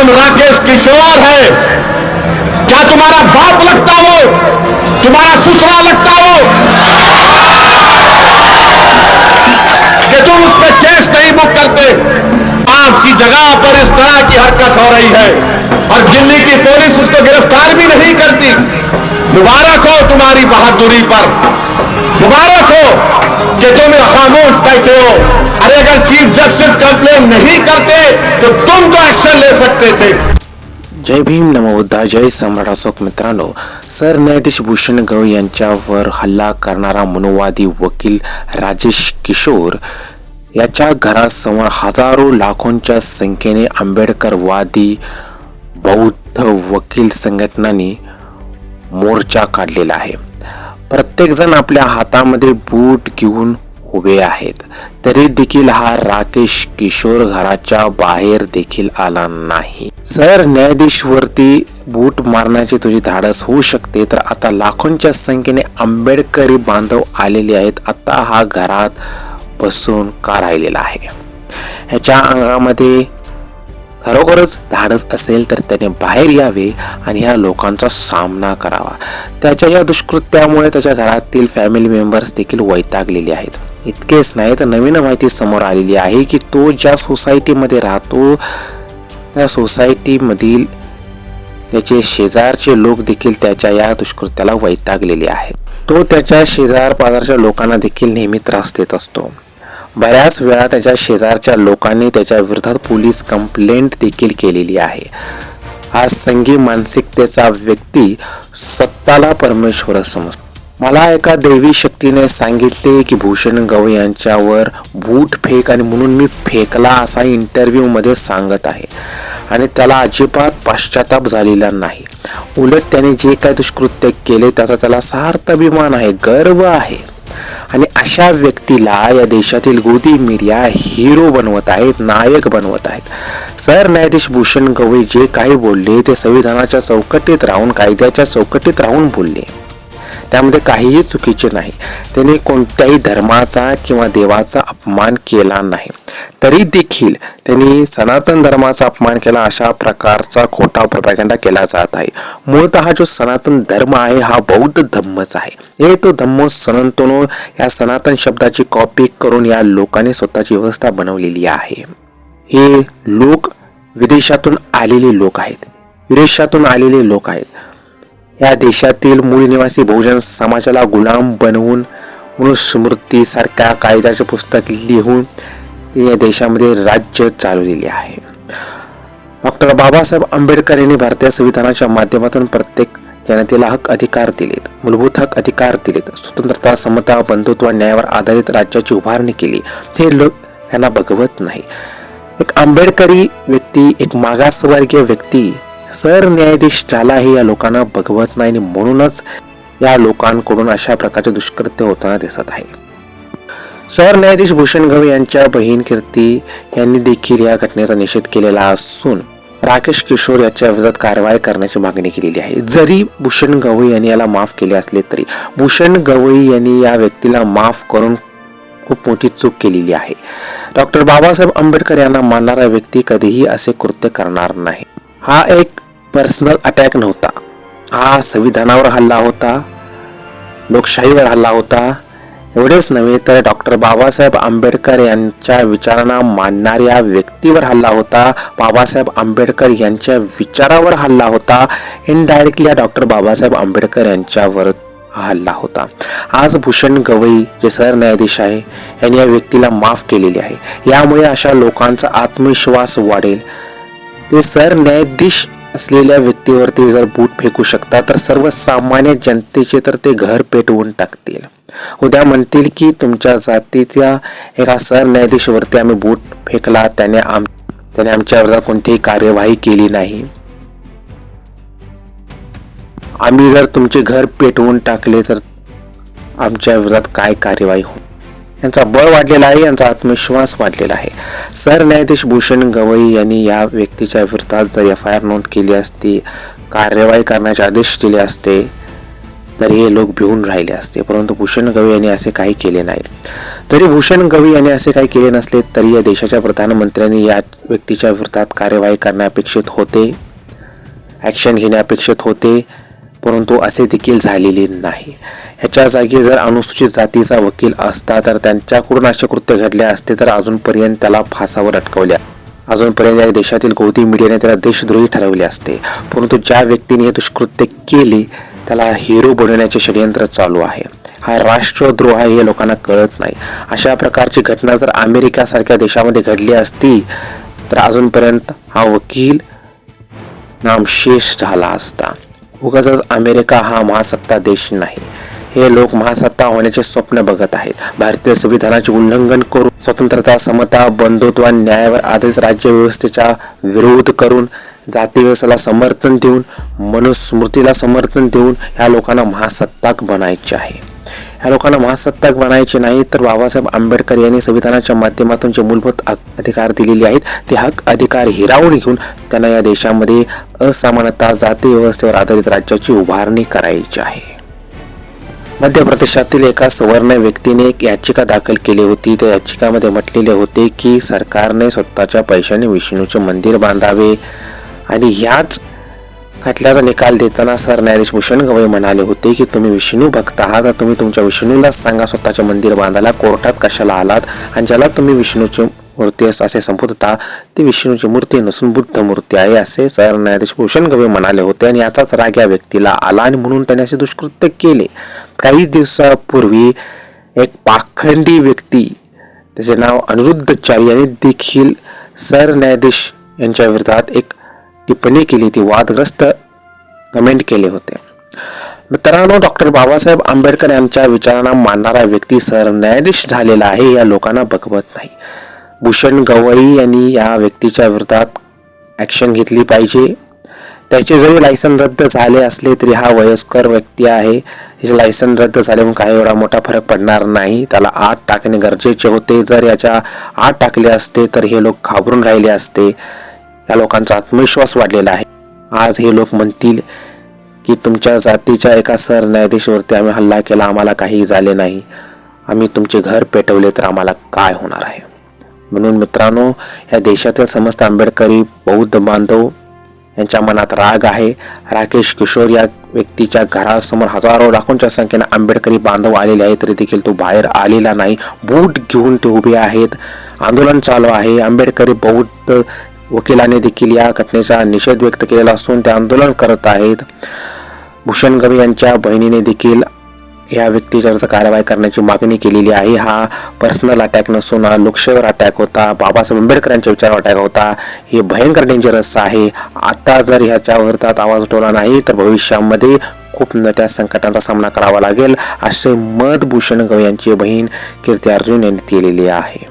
नाम राकेश किशोर है। क्या तुम्हारा बाप लगता वो तुम्हारा ससुरा लगता वो कि तुम उस पर केस नहीं बुक करते। आज की जगह पर इस तरह की हरकत हो रही है। और दिल्ली की पुलिस उसको गिरफ़्तार भी नहीं करती। मुबारक हो तुम्हारी बहादुरी पर। मुबारक हो। कि तुम खामोश बैठे हो। अरे अगर चीफ जस्टिस कंप्लेन नहीं करते तो तुम तो एक्शन ले सकते थे। जय भीम नमोद्धा जय सम्राट अशोक मित्रांनो। सरन्यायाधीश भूषण गव यांच्यावर हल्ला करणारा मनोवादी वकील राजेश किशोर याच्या घरासमोर हजारो लाखोंच्या संख्येने आंबेडकरवादी बौद्ध वकील संघटनांनी मोर्चा काढलेला आहे. प्रत्येकजण आपल्या हातामध्ये बूट घेऊन उभे आहेत. तरी देखील हा राकेश किशोर घराच्या बाहेर देखील आला नाही. सर न्यायाधीशवरती बूट मारण्याची तुझी धाडस होऊ शकते तर आता लाखोंच्या संख्येने आंबेडकरी बांधव आलेले आहेत. आता हा घरात बसून का राहिलेला आहे? ह्याच्या अंगामध्ये खरोखरच धाडस असेल तर त्याने बाहेर यावे आणि ह्या लोकांचा सामना करावा. त्याच्या या दुष्कृत्यामुळे त्याच्या घरातील फॅमिली मेंबर्स देखील वैतागलेले आहेत. इतकेच नाही तर नवीन माहिती समोर आलेली आहे की तो ज्या सोसायटीमध्ये राहतो त्या सोसायटीमधील त्याचे शेजारचे लोक देखील त्याच्या या दुष्कृत्याला वैतागलेले आहेत. तो त्याच्या शेजार पाजारच्या लोकांना देखील नेहमी त्रास देत असतो. बऱ्याच वेळा त्याच्या शेजारच्या लोकांनी त्याच्या विरोधात पोलीस कंप्लेंट देखील केलेली आहे. हा संगी मानसिकतेचा व्यक्ती स्वतःला परमेश्वर समजतो. मला एका दैवी शक्तीने सांगितले की भूषण गवई यांच्यावर बूट फेक आणि म्हणून मी फेकला असा इंटरव्ह्यूमध्ये सांगत आहे. आणि त्याला अजिबात पश्चाताप झालेला नाही. उलट त्याने जे काय दुष्कृत्य केले त्याचा त्याला सार्थ अभिमान आहे गर्व आहे. आणि अशा व्यक्तीला या देशातील गोदी मीडिया हिरो बनवत आहेत नायक बनवत आहेत. सरन्यायाधीश भूषण गवई जे काही बोलले ते संविधानाच्या चौकटीत राहून कायद्याच्या चौकटीत राहून बोलले. त्यामध्ये काहीही चुकीचे नाही. त्यांनी कोणत्याही धर्माचा किंवा देवाचा अपमान केला नाही. तरी देखील त्यांनी सनातन धर्माचा अपमान केला अशा प्रकारचा खोटा प्रपॅगंडा केला जात आहे. मूळतः जो सनातन धर्म आहे हा बौद्ध धम्मच आहे. हे तो धम्मो सनातनो या सनातन शब्दाची कॉपी करून या लोकांनी स्वतःची व्यवस्था बनवलेली आहे. हे लोक विदेशातून आलेले लोक आहेत. विदेशातून आलेले लोक आहेत. या देशातील मूळ निवासी बहुजन समाजाला गुलाम बनवून मनुस्मृतीसारख्या कायद्याचे पुस्तक लिहून या देशामध्ये राज्य चालवलेले आहे. डॉक्टर बाबासाहेब आंबेडकर यांनी भारतीय संविधानाच्या माध्यमातून प्रत्येक जनतेला हक अधिकार दिलेत मूलभूत हक अधिकार दिलेत स्वतंत्रता समता बंधुत्व न्यायावर आधारित राज्याची उभारणी केली. हे लोक यांना बघवत नाही. एक आंबेडकरी व्यक्ती एक मागासवर्गीय व्यक्ती सरन्यायाधीश झाला हे या लोकांना बघवत नाही आणि म्हणूनच या लोकांकडून अशा प्रकारचे दुष्कृत्य होताना दिसत आहे. सरन्यायाधीश भूषण गवई यांच्या बहीण कीर्ती यांनी देखील या घटनेचा निषेध केलेला असून राकेश किशोर याच्या विरोधात कारवाई करण्याची मागणी केलेली आहे. जरी भूषण गवई यांनी याला माफ केले असले तरी भूषण गवई यांनी या व्यक्तीला माफ करून खूप मोठी चूक केलेली आहे. डॉक्टर बाबासाहेब आंबेडकर यांना मानणारा व्यक्ती कधीही असे कृत्य करणार नाही. हा एक पर्सनल अटॅक नव्हता. हा संविधानावर हल्ला होता लोकशाहीवर हल्ला होता एवढेच नव्हे तर डॉक्टर बाबासाहेब आंबेडकर यांच्या विचारांना मानणाऱ्या व्यक्तीवर हल्ला होता. बाबासाहेब आंबेडकर यांच्या विचारावर हल्ला होता. इनडायरेक्टली डॉक्टर बाबासाहेब आंबेडकर यांच्यावर हल्ला होता. आज भूषण गवई जे सरन्यायाधीश आहे यांनी या व्यक्तीला माफ केलेली आहे. यामुळे अशा लोकांचा आत्मविश्वास वाढेल. ते सरन्यायाधीश असलेल्या व्यक्तीवरती जर बूट फेकू शकता तर सर्वसामान्य जनतेचे तर ते घर पेटवून टाकतील. उद्या म्हणतील की तुमच्या जातीच्या एका सरन्यायाधीशवरती आम्ही बूट फेकला त्याने आम त्याने आमच्या विरोधात कोणतीही कार्यवाही केली नाही. आम्ही जर तुमचे घर पेटवून टाकले तर आमच्या विरोधात काय कार्यवाही हो यांचा बळ वाढलेला आहे यांचा आत्मविश्वास वाढलेला आहे. सरन्यायाधीश भूषण गवई यांनी या व्यक्तीच्या विरोधात जर एफ आय आर नोंद केली असती कार्यवाही करण्याचे आदेश दिले असते तर हे लोक भिवून राहिले असते. परंतु भूषण गवई यांनी असे काही केले नाही. तरी भूषण गवई यांनी असे काही केले नसले तरी या देशाच्या प्रधानमंत्र्यांनी या व्यक्तीच्या विरोधात कार्यवाही करणे अपेक्षित होते. ॲक्शन घेणे अपेक्षित होते परंतु असे देखील झालेले नाही. ह्याच्या जागी जर अनुसूचित जातीचा वकील असता तर त्यांच्याकडून असे कृत्य घडले असते तर अजूनपर्यंत त्याला फासावर अटकवल्या. अजूनपर्यंत या देशातील गौती मीडियाने त्याला देशद्रोही ठरवले असते. परंतु ज्या व्यक्तीने हे दुष्कृत्य केले त्याला हिरो बनवण्याचे षडयंत्र चालू आहे. हा राष्ट्रद्रोह आहे हे लोकांना कळत नाही. अशा प्रकारची घटना जर अमेरिकासारख्या देशामध्ये घडली असती तर अजूनपर्यंत हा वकील नामशेष झाला असता. उगाच अमेरिका हा महासत्ता देश नाही. हे लोक महासत्ता होण्याचे स्वप्न बघत आहेत. भारतीय संविधानाचे उल्लंघन करून स्वतंत्रता समता बंधुत्व न्यायावर आधारित राज्यव्यवस्थेचा विरोध करून जाती व्यवस्थेला समर्थन देऊन मनुस्मृतीला समर्थन देऊन ह्या लोकांना महासत्ताक बनायचे आहे. ह्या लोकांना महासत्ताक बनायचे नाही तर बाबासाहेब आंबेडकर यांनी संविधानाच्या माध्यमातून जे मूलभूत अधिकार दिलेले आहेत ते हक अधिकार हिरावून घेऊन त्यांना या देशामध्ये असमानता जाती व्यवस्थेवर आधारित राज्याची उभारणी करायची आहे. मध्य प्रदेशातील एका सवर्ण व्यक्तीने एक याचिका दाखल केली होती. त्या याचिकामध्ये म्हटलेले होते की सरकारने स्वतःच्या पैशाने विष्णूचे मंदिर बांधावे. आणि ह्याच खटल्याचा निकाल देताना सरन्यायाधीश भूषण गवई म्हणाले होते की तुम्ही विष्णू भक्त आहात तर तुम्ही तुमच्या विष्णूलाच सांगा स्वतःचे मंदिर बांधायला कोर्टात कशाला आलात आणि ज्याला तुम्ही विष्णूची मूर्ती असे संबोधता ती विष्णूची मूर्ती नसून बुद्ध मूर्ती आहे असे सर न्यायाधीश भूषण गवई म्हणाले होते आणि याचाच राग या व्यक्तीला आला आणि म्हणून त्याने असे दुष्कृत्य केले. काही दिवसापूर्वी एक पाखंडी व्यक्ती त्याचे नाव अनिरुद्धचार्य यांनी देखील सरन्यायाधीश यांच्या विरोधात एक टिप्पणी केली ती वादग्रस्त कमेंट केले होते. मित्रांनो डॉक्टर बाबासाहेब आंबेडकर यांच्या विचारांना मानणारा व्यक्ती सर न्यायाधीश झालेला आहे या लोकांना बघवत नाही. भूषण गवई यांनी या व्यक्तीच्या विरोधात ॲक्शन घेतली पाहिजे. त्याचे जरी लायसन रद्द झाले असले तरी हा वयस्कर व्यक्ती आहे. हे लायसन रद्द झाले काही एवढा मोठा फरक पडणार नाही. त्याला आत टाकणे गरजेचे होते. जर याच्या आत टाकले असते तर हे लोक घाबरून राहिले असते. या लोकांचा आत्मविश्वास वाढलेला आहे. आज हे लोक म्हणतील की तुमच्या जातीच्या एका सर न्यायाधीशवरती आम्ही हल्ला केला आम्हाला काही झाले नाही. आम्ही तुमचे घर पेटवले तर आम्हाला काय होणार आहे? म्हणून मित्रांनो या देशातील समस्त आंबेडकरी बौद्ध बांधव यांच्या मनात राग आहे. राकेश किशोर या व्यक्तीच्या घरासमोर हजारो लाखोंच्या संख्येने आंबेडकरी बांधव आलेले आहेत तरी देखील तो बाहेर आलेला नाही. बूट घेऊन ते उभे आहेत. आंदोलन चालू आहे. आंबेडकरी बौद्ध वकिलाने देखील या घटनेचा निषेध व्यक्त केलेला असून ते आंदोलन करत आहेत. भूषण गवी यांच्या बहिणीने देखील या व्यक्तीच्या कारवाई करण्याची मागणी केलेली आहे. हा पर्सनल अटॅक नसून हा लोकशाहीवर अटॅक होता. बाबासाहेब आंबेडकर यांच्या विचारावर अटॅक होता. हे भयंकर डेंजरस आहे. आता जर ह्याच्या विरोधात आवाज उठवला नाही तर भविष्यामध्ये खूप मोठ्या संकटांचा सामना करावा लागेल असे मत भूषण गवी यांची बहीण कीर्ती अर्जुन यांनी केलेली आहे.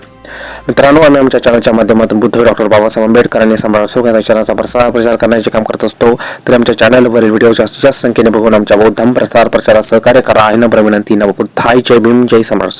मित्रांनो आम्ही आमच्या चॅनलच्या माध्यमातून बुद्ध डॉक्टर बाबासाहेब आंबेडकर आणि सम्राट अशोक चॅनलचा प्रसार प्रचार करण्याचे काम करत असतो. तर आमच्या चॅनलवरील व्हिडिओ जास्तीत जास्त संख्येने बघून आमच्या बौद्धम प्रसार प्रचारात सहकार्य करा. आहे नम्र विनंती नवबुद्धाय जय भीम जय सम्राट